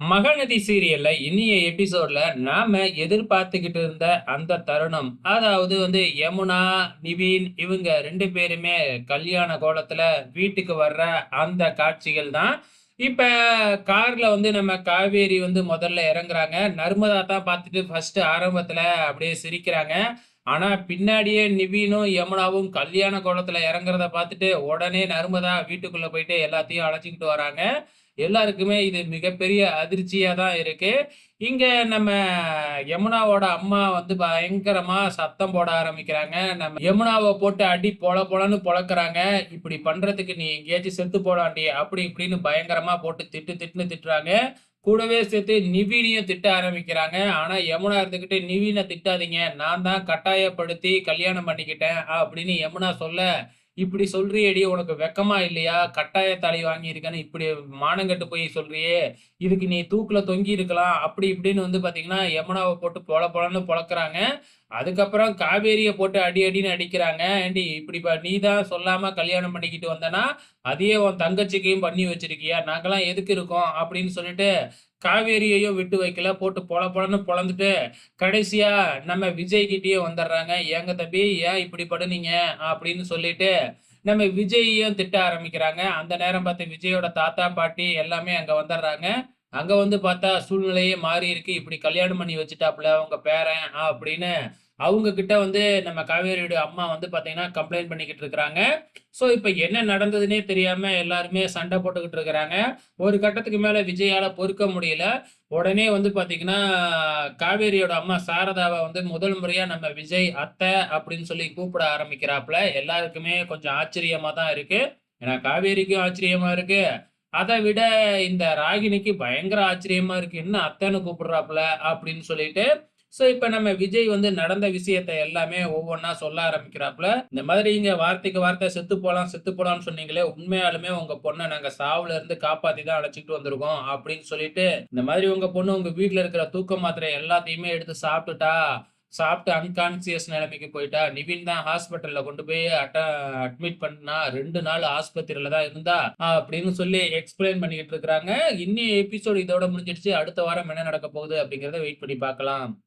மகநதி சீரியல்ல இனிய எபிசோட்ல நாம எதிர்பார்த்துக்கிட்டு இருந்த அந்த தருணம். அதாவது வந்து யமுனா நிவின் இவங்க ரெண்டு பேருமே கல்யாண கோலத்துல வீட்டுக்கு வர்ற அந்த காட்சிகள் தான். இப்ப கார்ல வந்து நம்ம காவேரி வந்து முதல்ல இறங்குறாங்க. நர்மதா தான் பார்த்துட்டு ஃபர்ஸ்ட் ஆரம்பத்துல அப்படியே சிரிக்கிறாங்க. ஆனா பின்னாடியே நிவினும் யமுனாவும் கல்யாண கோலத்துல இறங்குறத பார்த்துட்டு உடனே நர்மதா வீட்டுக்குள்ள போயிட்டு எல்லாத்தையும் அழைச்சிக்கிட்டு வராங்க. எல்லாருக்குமே இது மிகப்பெரிய அதிர்ச்சியாக தான் இருக்கு. இங்க நம்ம யமுனாவோட அம்மா வந்து பயங்கரமா சத்தம் போட ஆரம்பிக்கிறாங்க. நம்ம யமுனாவை போட்டு அடி பொல பொலன்னு பொழக்கிறாங்க "இப்படி பண்றதுக்கு நீ எங்கேயாச்சும் செத்து போடாண்டி" அப்படி இப்படின்னு பயங்கரமா போட்டு திட்டு திட்டுன்னு திட்டுறாங்க. கூடவே சேர்த்து நிவீனையும் திட்ட ஆரம்பிக்கிறாங்க. ஆனா யமுனா இருந்துக்கிட்டு நிவீனை திட்டாதீங்க. நான் தான் கட்டாயப்படுத்தி கல்யாணம் பண்ணிக்கிட்டேன்" அப்படின்னு யமுனா சொல்ல, இப்படி சொல்றியேடி உனக்கு வெக்கமா இல்லையா? கட்டாய தலை வாங்கியிருக்கேன்னு இப்படி மானங்கட்டு போய் சொல்றியே! இதுக்கு நீ தூக்குல தொங்கி இருக்கலாம். அப்படி இப்படின்னு வந்து பாத்தீங்கன்னா யமுனாவை போட்டு பொல பொலன்னு பொழக்கிறாங்க அதுக்கப்புறம் காவேரியை போட்டு அடி அடின்னு அடிக்கிறாங்க. ஏண்டி இப்படி நீ தான் சொல்லாம கல்யாணம் பண்ணிக்கிட்டு வந்தனா அதையே உன் தங்கச்சிக்கையும் பண்ணி வச்சிருக்கியா? நாங்கெல்லாம் எதுக்கு இருக்கோம்?" அப்படின்னு சொல்லிட்டு காவேரியையும் விட்டு வைக்கல. போட்டு பொல பொலன்னு பொழந்துட்டு கடைசியா நம்ம விஜய் வந்துடுறாங்க எங்க "ஏங்க தம்பி, ஏன் இப்படி படுனீங்க அப்படின்னு சொல்லிட்டு, நம்ம விஜய்யையும் திட்ட ஆரம்பிக்கிறாங்க. அந்த நேரம் பார்த்து விஜயோட தாத்தா, பாட்டி எல்லாமே அங்க வந்துடுறாங்க அங்கே வந்து பார்த்தா சூழ்நிலையே மாறி இருக்கு "இப்படி கல்யாணம் பண்ணி வச்சுட்டாப்புல அவங்க பேரன்" அப்படின்னு அவங்க கிட்ட வந்து நம்ம காவேரியோட அம்மா வந்து பார்த்தீங்கன்னா, கம்ப்ளைண்ட் பண்ணிக்கிட்டு இருக்கிறாங்க. ஸோ, இப்போ என்ன நடந்ததுன்னே தெரியாம எல்லாருமே சண்டை போட்டுக்கிட்டு இருக்கிறாங்க. ஒரு கட்டத்துக்கு மேலே விஜயால பொறுக்க முடியல. உடனே வந்து பார்த்தீங்கன்னா, காவேரியோட அம்மா சாரதாவை வந்து முதல் முறையாக நம்ம விஜய் அத்தை அப்படின்னு சொல்லி கூப்பிட ஆரம்பிக்கிறாப்புல. எல்லாருக்குமே கொஞ்சம் ஆச்சரியமாக தான் இருக்கு. ஏன்னா காவேரிக்கும் ஆச்சரியமா இருக்கு. அதை விட இந்த ராகினிக்கு பயங்கர ஆச்சரியமா இருக்கு. என்ன அத்தைன்னு கூப்பிடுறாப்புல அப்படின்னு சொல்லிட்டு. ஸோ, இப்போ நம்ம விஜய் வந்து நடந்த விஷயத்த எல்லாமே ஒவ்வொன்றா சொல்ல ஆரம்பிக்கிறாப்புல. இந்த மாதிரி இங்கே வார்த்தைக்கு வார்த்தை செத்து போகலாம் செத்து போகலாம்னு சொன்னீங்களே, உண்மையாலுமே உங்கள் பொண்ணை நாங்கள் சாவுல இருந்து காப்பாற்றி தான் அழைச்சிட்டு வந்திருக்கோம் அப்படின்னு சொல்லிட்டு, இந்த மாதிரி உங்கள் பொண்ணு உங்கள் வீட்டில் இருக்கிற தூக்க மாத்திரை எல்லாத்தையுமே எடுத்து சாப்பிட்டுட்டா. சாப்பிட்டு அன்கான்சியஸ் நிலைமைக்கு போயிட்டா. நிவின் தான் ஹாஸ்பிட்டல்ல கொண்டு போய் அட்ட அட்மிட் பண்ணா. ரெண்டு நாள் ஆஸ்பத்திரியில தான் இருந்தா. அப்படின்னு சொல்லி எக்ஸ்பிளைன் பண்ணிக்கிட்டு இருக்கிறாங்க. இன்னும் எபிசோடு இதோட முடிஞ்சிடுச்சு. அடுத்த வாரம் என்ன நடக்க போகுது அப்படிங்கிறத வெயிட் பண்ணி பார்க்கலாம்.